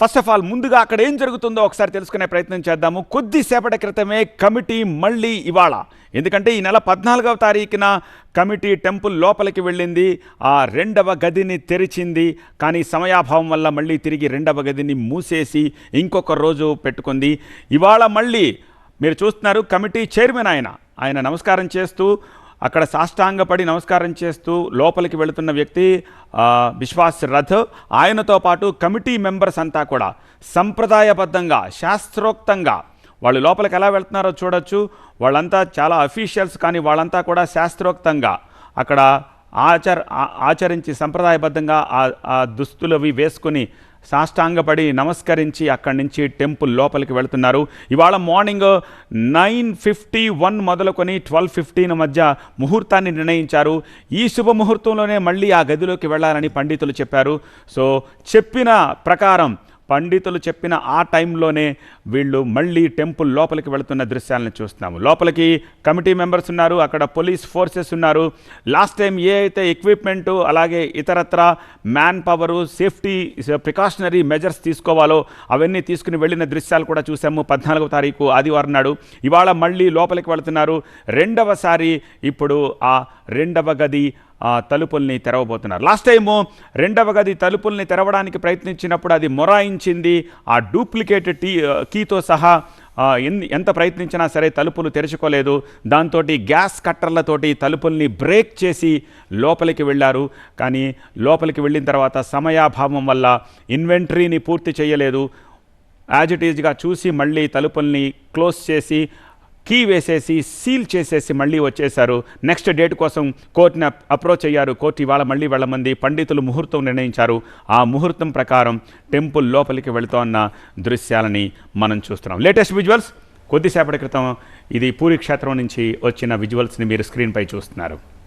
First of all ముందుగా అక్కడ ఏం జరుగుతుందో ఒకసారి తెలుసుకునే ప్రయత్నం చేద్దాము. కొద్దిసేపటి క్రితమే కమిటీ మళ్ళీ ఇవాళ. ఎందుకంటే ఈ నెల పద్నాలుగవ తారీఖున కమిటీ టెంపుల్ లోపలికి వెళ్ళింది. ఆ రెండవ గదిని తెరిచింది. కానీ సమయాభావం వల్ల మళ్ళీ తిరిగి రెండవ గదిని మూసేసి ఇంకొక రోజు పెట్టుకుంది. ఇవాళ మళ్ళీ మీరు చూస్తున్నారు కమిటీ చైర్మన్ ఆయన. ఆయన నమస్కారం చేస్తూ అక్కడ సాష్టాంగపడి నమస్కారం చేస్తూ లోపలికి వెళుతున్న వ్యక్తి విశ్వాస్ రథ్ ఆయనతో పాటు కమిటీ మెంబర్స్ అంతా కూడా సంప్రదాయబద్ధంగా శాస్త్రోక్తంగా వాళ్ళు లోపలికి ఎలా వెళ్తున్నారో చూడొచ్చు. వాళ్ళంతా చాలా అఫీషియల్స్ కానీ వాళ్ళంతా కూడా శాస్త్రోక్తంగా అక్కడ ఆచర ఆచరించి సంప్రదాయబద్ధంగా ఆ ఆ దుస్తులు అవి వేసుకుని సాష్టాంగపడి నమస్కరించి అక్కడి నుంచి టెంపుల్ లోపలికి వెళ్తున్నారు. ఇవాళ మార్నింగ్ నైన్ ఫిఫ్టీ వన్ మొదలుకొని ట్వెల్వ్ ఫిఫ్టీన్ మధ్య ముహూర్తాన్ని నిర్ణయించారు. ఈ శుభ ముహూర్తంలోనే మళ్ళీ ఆ గదిలోకి వెళ్ళాలని పండితులు చెప్పారు. సో చెప్పిన ప్రకారం పండితులు చెప్పిన ఆ టైంలోనే వీళ్ళు మళ్ళీ టెంపుల్ లోపలికి వెళుతున్న దృశ్యాలను చూస్తున్నాము. లోపలికి కమిటీ మెంబర్స్ ఉన్నారు అక్కడ పోలీస్ ఫోర్సెస్ ఉన్నారు. లాస్ట్ టైం ఏ అయితే ఎక్విప్మెంటు అలాగే ఇతరత్ర man power safety precautionary measures తీసుకోవాలో అవన్నీ తీసుకుని వెళ్ళిన దృశ్యాలు కూడా చూసాము పద్నాలుగవ తారీఖు ఆదివారం నాడు. ఇవాళ మళ్ళీ లోపలికి వెళుతున్నారు. రెండవసారి ఇప్పుడు ఆ రెండవ గది తలుపుల్ని తెరవబోతున్నారు. లాస్ట్ టైము రెండవ గది తలుపుల్ని తెరవడానికి ప్రయత్నించినప్పుడు అది మొరాయించింది. ఆ డూప్లికేట్ టీ కీతో సహా ఎంత ప్రయత్నించినా సరే తలుపులు తెరుచుకోలేదు. దాంతో గ్యాస్ కట్టర్లతోటి తలుపుల్ని బ్రేక్ చేసి లోపలికి వెళ్ళారు. కానీ లోపలికి వెళ్ళిన తర్వాత సమయాభావం వల్ల ఇన్వెంటరీని పూర్తి చేయలేదు. యాజ్ ఇట్ ఈజ్గా చూసి మళ్ళీ తలుపుల్ని క్లోజ్ చేసి కీ వేసేసి సీల్ చేసేసి మళ్ళీ వచ్చేశారు. నెక్స్ట్ డేట్ కోసం కోర్టుని అప్రోచ్ అయ్యారు. కోర్టు ఇవాళ మళ్ళీ వెళ్ళమంది పండితులు ముహూర్తం నిర్ణయించారు. ఆ ముహూర్తం ప్రకారం టెంపుల్ లోపలికి వెళుతోన్న దృశ్యాలని మనం చూస్తున్నాం. లేటెస్ట్ విజువల్స్ కొద్దిసేపటి క్రితం ఇది పూరి క్షేత్రం నుంచి వచ్చిన విజువల్స్ని మీరు స్క్రీన్పై చూస్తున్నారు.